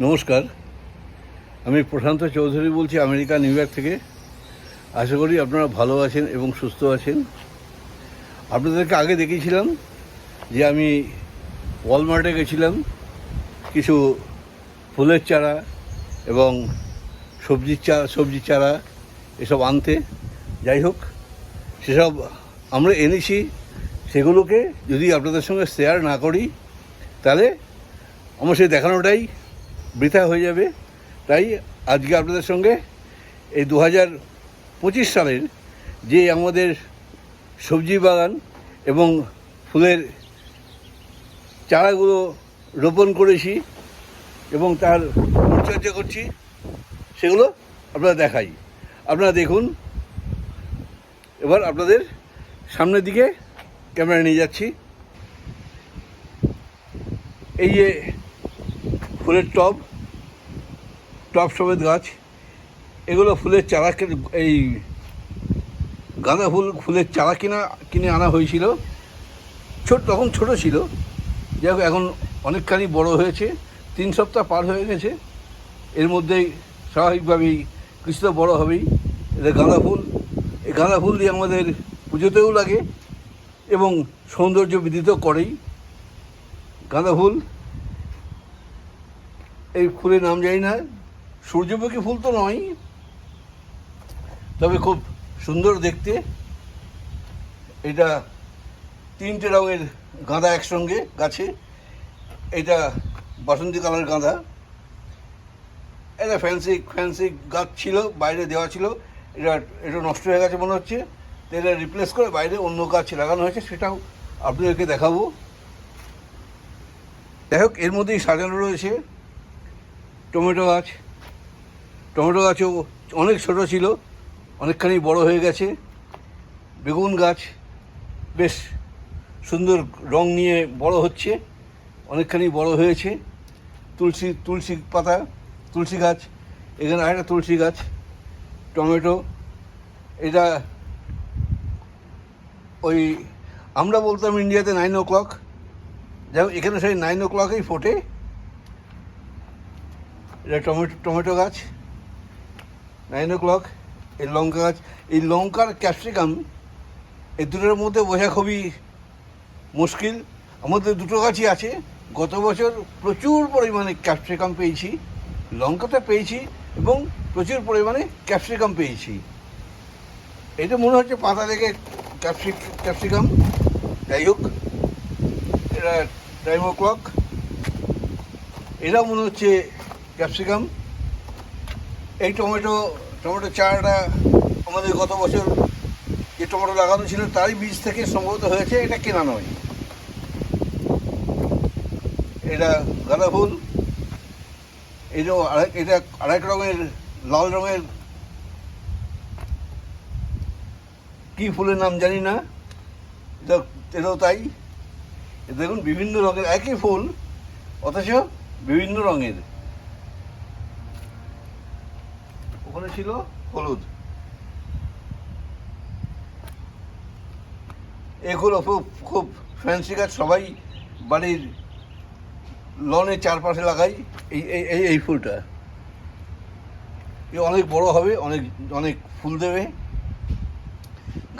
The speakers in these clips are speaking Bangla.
নমস্কার। আমি প্রশান্ত চৌধুরী বলছি, আমেরিকা, নিউ ইয়র্ক থেকে। আশা করি আপনারা ভালো আছেন এবং সুস্থ আছেন। আপনাদেরকে আগে দেখিয়েছিলাম যে আমি ওয়ালমার্টে গেছিলাম কিছু ফুলের চারা এবং সবজির চা সবজির চারা এসব আনতে। যাই হোক, সেসব আমরা এনেছি। সেগুলোকে যদি আপনাদের সঙ্গে শেয়ার না করি, তাহলে আমার সেই দেখানোটাই বৃথা হয়ে যাবে। তাই আজকে আপনাদের সঙ্গে এই দু হাজার পঁচিশ সালের যে আমাদের সবজি বাগান এবং ফুলের চারাগুলো রোপণ করেছি এবং তার পরিচর্যা করছি, সেগুলো আপনারা দেখাই। আপনারা দেখুন, এবার আপনাদের সামনের দিকে ক্যামেরা নিয়ে যাচ্ছি। এই যে ফুলের টব টব সমেত গাছ, এগুলো ফুলের চারা এই গাঁদা ফুল, ফুলের চারা কিনা, কিনে আনা হয়েছিল। ছোট, তখন ছোট ছিল। যাই হোক, এখন অনেকখানি বড় হয়েছে। তিন সপ্তাহ পার হয়ে গেছে। এর মধ্যেই স্বাভাবিকভাবেই কিছুটা বড় হবেই। এটা গাঁদা ফুল, এই গাঁদা ফুল দিয়ে আমাদের পুজোতেও লাগে এবং সৌন্দর্য বৃদ্ধি করেই। গাঁদা ফুল এই ফুলের নাম জানি না। সূর্যমুখী ফুল তো নয় তবে খুব সুন্দর দেখতে। এটা তিনটে রঙের গাঁদা একসঙ্গে গাছে। এটা বাসন্তী কালার গাঁদা। এটা ফ্যান্সি ফ্যান্সি গাছ ছিল, বাইরে দেওয়া ছিল। এটা এটা নষ্ট হয়ে গেছে মনে হচ্ছে। তো এটা রিপ্লেস করে বাইরে অন্য গাছ লাগানো হয়েছে, সেটাও আপনাদেরকে দেখাবো। যাই হোক, এর মধ্যেই সাজানো রয়েছে। টমেটো গাছ। টমেটো গাছও অনেক ছোট ছিল, অনেকখানি বড় হয়ে গেছে। বেগুন গাছ, বেশ সুন্দর রং নিয়ে বড় হচ্ছে, অনেকখানি বড় হয়েছে। তুলসী তুলসী পাতা, তুলসী গাছ, এখানে আরেকটা তুলসী গাছ, টমেটো। এটা ওই আমরা বলতাম ইন্ডিয়াতে নাইন ও ক্লক যাই এখানে সেই নাইন ও ক্লকেই ফোটে। এটা টমেটো টমেটো গাছ নাইন ও ক্লক এই লঙ্কা গাছ, এই লঙ্কার ক্যাপসিকাম এই দুটোর মধ্যে বোঝা খুবই মুশকিল। আমাদের দুটো গাছই আছে। গত বছর প্রচুর পরিমাণে ক্যাপসিকাম পেয়েছি। লঙ্কাটা পেয়েছি এবং প্রচুর পরিমাণে ক্যাপসিকাম পেয়েছি। এটা মনে হচ্ছে পাতা দেখে ক্যাপসিক ক্যাপসিকাম যাই হোক, এটা টাইম ও ক্লক এটাও মনে হচ্ছে ক্যাপসিকাম। এই টমেটো টমেটো চারাটা আমাদের গত বছর যে টমেটো লাগানো ছিল, তারই বীজ থেকে সম্ভবত হয়েছে, এটা কেনা নয়। এটা গাঁদা ফুল এটা আরেক এটা আরেক রঙের, লাল রঙের, কি ফুলের নাম জানি না, এটা, এটাও তাই। দেখুন, বিভিন্ন রঙের, একই ফুল, অথচ বিভিন্ন রঙের। ওখানে ছিল হলুদ। এগুলো খুব খুব ফ্যান্সি গাছ, সবাই বাড়ির লনের চারপাশে লাগাই। এই এই এই ফুলটা। এ অনেক বড় হবে, অনেক অনেক ফুল দেবে।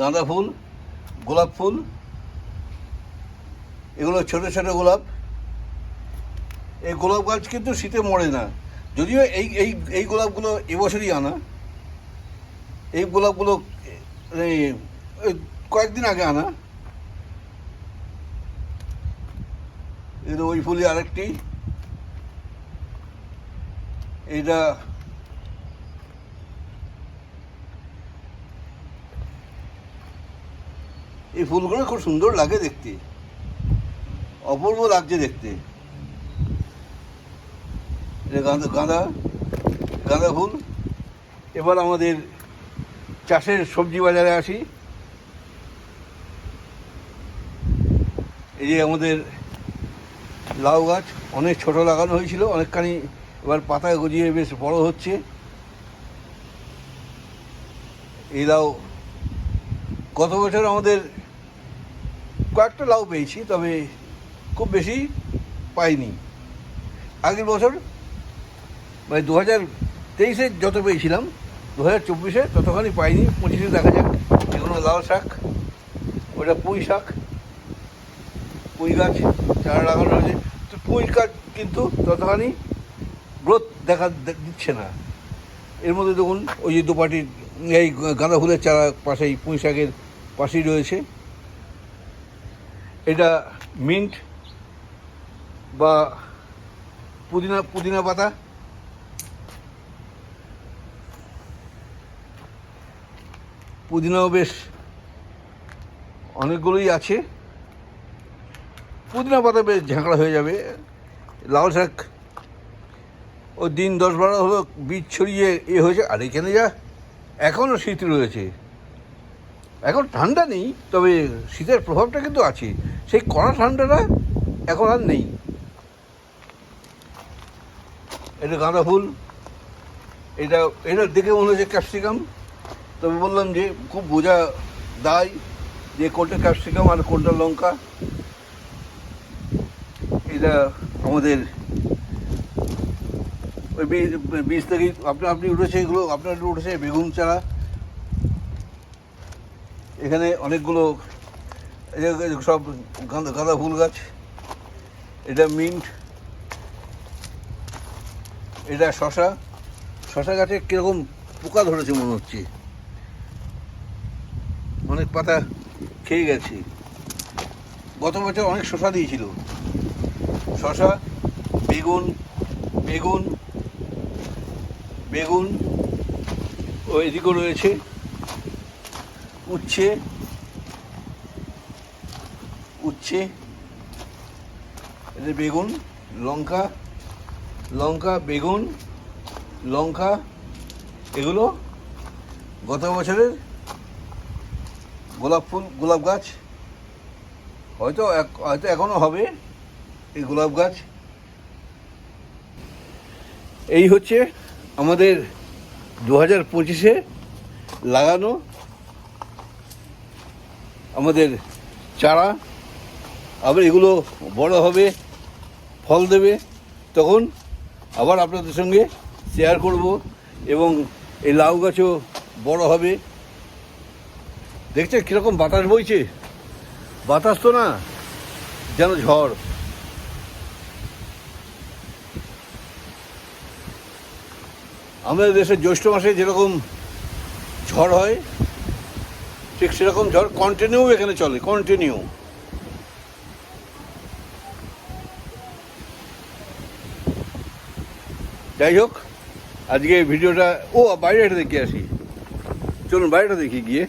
গাঁদা ফুল, গোলাপ ফুল। এগুলো ছোট ছোট গোলাপ। এই গোলাপ গাছ কিন্তু শীতে মরে না। যদিও এই এই এই গোলাপগুলো এবছরই আনা। এই গোলাপগুলো কয়েকদিন আগে আনা। এটা ওই ফুলই আরেকটি। এটা এই ফুলগুলো খুব সুন্দর লাগে দেখতে। অপূর্ব লাগছে দেখতে। গাঁদা গাঁদা গাঁদা ফুল। এবার আমাদের চাষের সবজি বাজারে আসি। এই যে আমাদের লাউ গাছ, অনেক ছোট লাগানো হয়েছিল, অনেকখানি এবার পাতা গজিয়ে বেশ বড় হচ্ছে। এই লাউ, গত বছর আমাদের কয়েকটা লাউ পেয়েছি, তবে খুব বেশি পাইনি। আগের বছর মানে দু হাজার তেইশে যত পেয়েছিলাম দু হাজার চব্বিশে ততখানি পাইনি, পঁচিশে দেখা যাক। এগুলো লাল শাক, ওটা পুঁই শাক, পুঁই গাছ, চারা লাগানো হয়েছে তো পুঁই গাছ কিন্তু ততখানি গ্রোথ দেখা দিচ্ছে না। এর মধ্যে দেখুন, ওই যে দুপাটির এই গাঁদা ফুলের চারা পাশেই পুঁই শাকের পাশেই রয়েছে। এটা মিন্ট বা পুদিনা পুদিনা পাতা পুদিনাও বেশ অনেকগুলোই আছে। পুদিনা পাতা বেশ ঝাঁকড়া হয়ে যাবে। লাল শাক। ও দিন দশ বারো হলো বীজ ছড়িয়ে এ হয়েছে। আর এখানে যা এখনও শীত রয়েছে। এখন ঠান্ডা নেই, তবে শীতের প্রভাবটা কিন্তু আছে। সেই কড়া ঠান্ডাটা এখন আর নেই। এটা গাঁদা ফুল। এটা এটা দেখে মনে হচ্ছে ক্যাপসিকাম। তবে বললাম যে খুব বোঝা দায় যে কোনটা ক্যাপসিকাম আর কোনটা লঙ্কা। এটা আমাদের ওই বীজ বীজ থেকেই আপনি উঠেছে এগুলো, আপনার উঠেছে বেগুন চারা। এখানে অনেকগুলো সব গাঁদা গাঁদা ফুল গাছ। এটা মিন্ট। এটা শশা। শশা গাছে কীরকম পোকা ধরেছে মনে হচ্ছে? অনেক পাতা খেয়ে গেছে। গত বছর অনেক শশা দিয়েছিল। শশা, বেগুন বেগুন বেগুন, ও এদিকেও রয়েছে। উচ্ছে উচ্ছে এটা বেগুন, লঙ্কা লঙ্কা, বেগুন, লঙ্কা, এগুলো গত বছরের গোলাপ ফুল, গোলাপ গাছ? হয়তো হয়তো এখনও হবে এই গোলাপ গাছ। এই হচ্ছে আমাদের দু হাজার পঁচিশে লাগানো আমাদের চারা। আবার এগুলো বড় হবে, ফল দেবে। তখন আবার আপনাদের সঙ্গে শেয়ার করব এবং এই লাউ গাছও বড় হবে। দেখছেন কীরকম বাতাস বইছে? বাতাস তো না, যেন ঝড়। আমাদের দেশে জ্যৈষ্ঠ মাসে যেরকম ঝড় হয়, ঠিক সেরকম ঝড় কন্টিনিউ এখানে চলে কন্টিনিউ যাই হোক, আজকে ভিডিওটা ও, বাইরেটা দেখে আসি। চলুন বাইরেটা দেখি গিয়ে।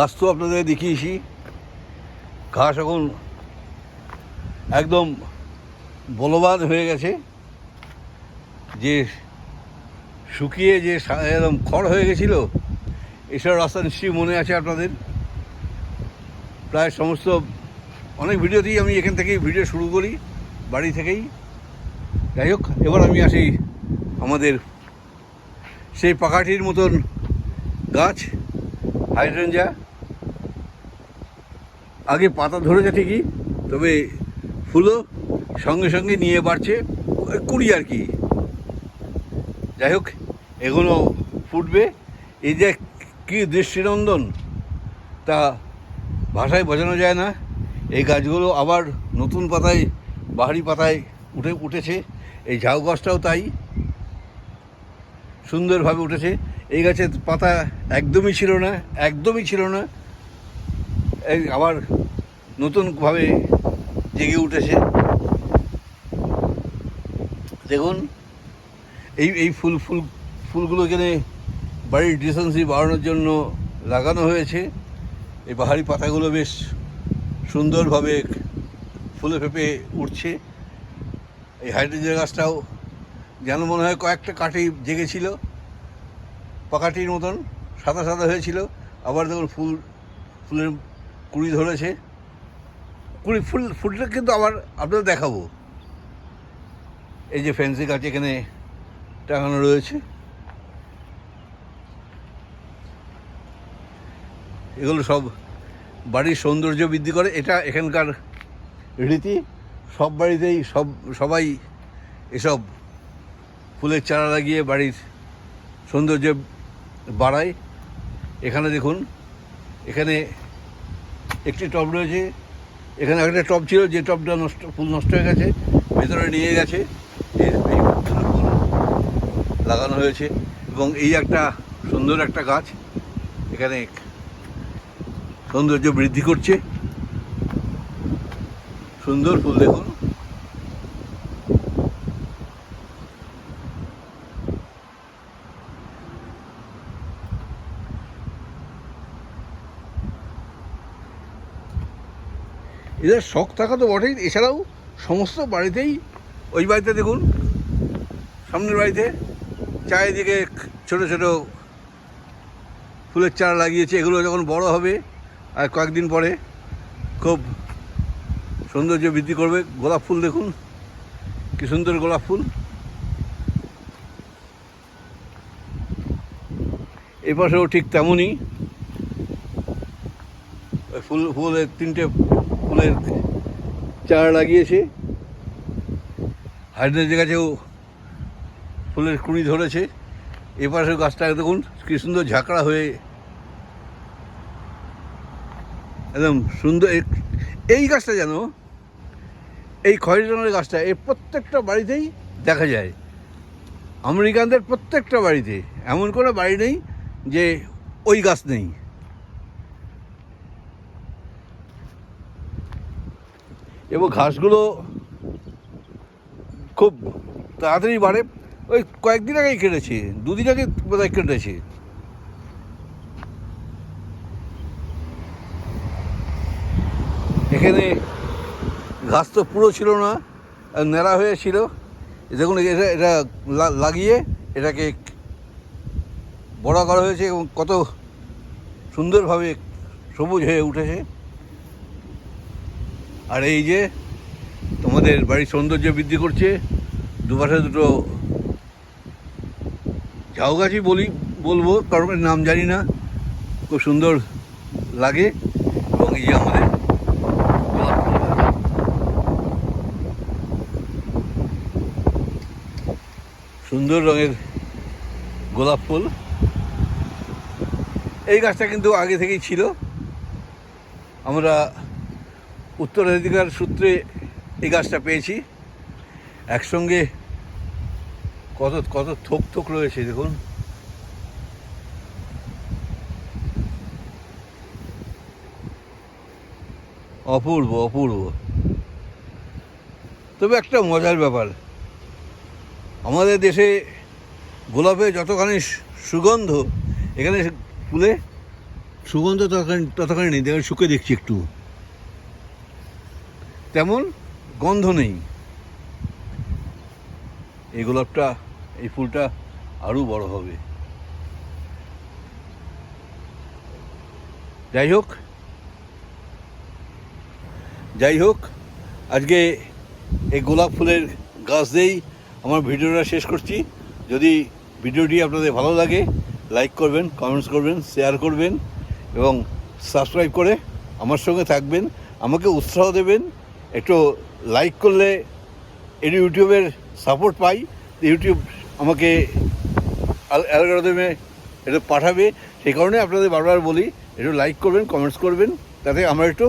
ঘাস তো আপনাদের দেখিয়েছি। ঘাস এখন একদম বলবান হয়ে গেছে। যে শুকিয়ে যে একদম খড় হয়ে গেছিল, এসব রাস্তা নিশ্চয়ই মনে আছে আপনাদের। প্রায় সমস্ত অনেক ভিডিওতেই আমি এখান থেকেই ভিডিও শুরু করি, বাড়ি থেকেই। যাই হোক, এবার আমি আসি আমাদের সেই পাকাঠির মতন গাছ, হাইড্রেঞ্জা। আগে পাতা ধরেছে ঠিকই, তবে ফুলও সঙ্গে সঙ্গে নিয়ে বাড়ছে কুড়ি আর কি। যাই হোক এগুলো ফুটবে। এই যে কী দৃষ্টিনন্দন, তা ভাষায় বোঝানো যায় না। এই গাছগুলো আবার নতুন পাতায়, বাহারি পাতায় উঠে, উঠেছে। এই ঝাউ গাছটাও তাই, সুন্দরভাবে উঠেছে। এই গাছের পাতা একদমই ছিল না, একদমই ছিল না। আবার নতুনভাবে জেগে উঠেছে। দেখুন, এই এই ফুল ফুল, ফুলগুলো এখানে বাড়ির ডিসেন্সি বাড়ানোর জন্য লাগানো হয়েছে। এই পাহাড়ি পাতাগুলো বেশ সুন্দরভাবে ফুলে ফেপে উঠছে। এই হাইড্রোজেন গাছটাও যেন মনে হয় কয়েকটা কাঠি জেগেছিল, পাকাটির মতন, সাদা সাদা হয়েছিল। আবার দেখুন ফুল, ফুলের কুড়ি ধরেছে। কুড়ি ফুল, ফুলটা কিন্তু আবার আপনাদের দেখাবো। এই যে ফ্যান্সি গাছ এখানে টাঙানো রয়েছে। এগুলো সব বাড়ির সৌন্দর্য বৃদ্ধি করে। এটা এখানকার রীতি। সব বাড়িতেই সব, সবাই এসব ফুলের চারা লাগিয়ে বাড়ির সৌন্দর্য বাড়ায়। এখানে দেখুন, এখানে একটি টব রয়েছে। এখানে একটা টপ ছিল, যে টপটা নষ্ট, ফুল নষ্ট হয়ে গেছে, ভেতরে নিয়ে গেছে লাগানো হয়েছে এবং এই একটা সুন্দর একটা গাছ এখানে সৌন্দর্য বৃদ্ধি করছে। সুন্দর ফুল দেখুন। এদের শখ থাকা তো বটেই। এছাড়াও সমস্ত বাড়িতেই ওই বাড়িতে দেখুন, সামনের বাড়িতে চারিদিকে ছোট ছোট ফুলের চারা লাগিয়েছে। এগুলো যখন বড় হবে আর কয়েকদিন পরে খুব সৌন্দর্য বৃদ্ধি করবে। গোলাপ ফুল দেখুন, কি সুন্দর গোলাপ ফুল। এ পাশেও ঠিক তেমনই। ফুল, ফুলের তিনটে ফুলের চারা লাগিয়েছে। হাইড্রেজের গাছেও ফুলের কুড়ি ধরেছে। এ পাশের গাছটা দেখুন, কি সুন্দর ঝাঁকড়া হয়ে একদম সুন্দর এই গাছটা যেন, এই খয়েরি রঙের গাছটা এই প্রত্যেকটা বাড়িতেই দেখা যায়। আমেরিকানদের প্রত্যেকটা বাড়িতে, এমন কোনো বাড়ি নেই যে ওই গাছ নেই। এবং ঘাসগুলো খুব তাড়াতাড়ি বাড়ে। ওই কয়েকদিন আগেই কেটেছে, দুদিন আগে বোধহয় কেটেছে। এখানে ঘাস তো পুরো ছিল না আর ন্যাড়া হয়ে দেখুন, এটা এটা লাগিয়ে এটাকে বড় করা হয়েছে এবং কত সুন্দরভাবে সবুজ হয়ে উঠেছে। আর এই যে তোমাদের বাড়ির সৌন্দর্য বৃদ্ধি করছে, দুপাশে দুটো ঝাউ গাছই বলি, বলব, কারণ নাম জানি না খুব সুন্দর লাগে এবং এই যে আমাদের। সুন্দর রঙের গোলাপ ফুল এই গাছটা কিন্তু আগে থেকেই ছিল আমরা উত্তরাধিকার সূত্রে এই গাছটা পেয়েছি। একসঙ্গে কত কত থোক থোক রয়েছে, দেখুন। অপূর্ব অপূর্ব। তবে একটা মজার ব্যাপার। আমাদের দেশে গোলাপে যতখানি সুগন্ধ, এখানে ফুলে সুগন্ধ ততখানি ততখানি নেই, দেখেন শুকে দেখছি একটু। তেমন গন্ধ নেই। এই গোলাপটা, এই ফুলটা আরও বড় হবে। যাই হোক যাই হোক, আজকে এই গোলাপ ফুলের গাছ দিয়েই আমার ভিডিওটা শেষ করছি। যদি ভিডিওটি আপনাদের ভালো লাগে, লাইক করবেন, কমেন্টস করবেন, শেয়ার করবেন এবং সাবস্ক্রাইব করে আমার সঙ্গে থাকবেন। আমাকে উৎসাহ দেবেন একটু লাইক করলে এর ইউটিউবের সাপোর্ট পাই। ইউটিউব আমাকে অ্যালগোরিদমে এটা পাঠাবে। সেই কারণে আপনাদের বারবার বলি, একটু লাইক করবেন কমেন্টস করবেন, তাতে আমার একটু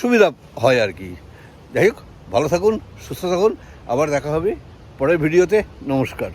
সুবিধা হয় আর কি। যাই হোক, ভালো থাকুন, সুস্থ থাকুন। আবার দেখা হবে পরের ভিডিওতে নমস্কার।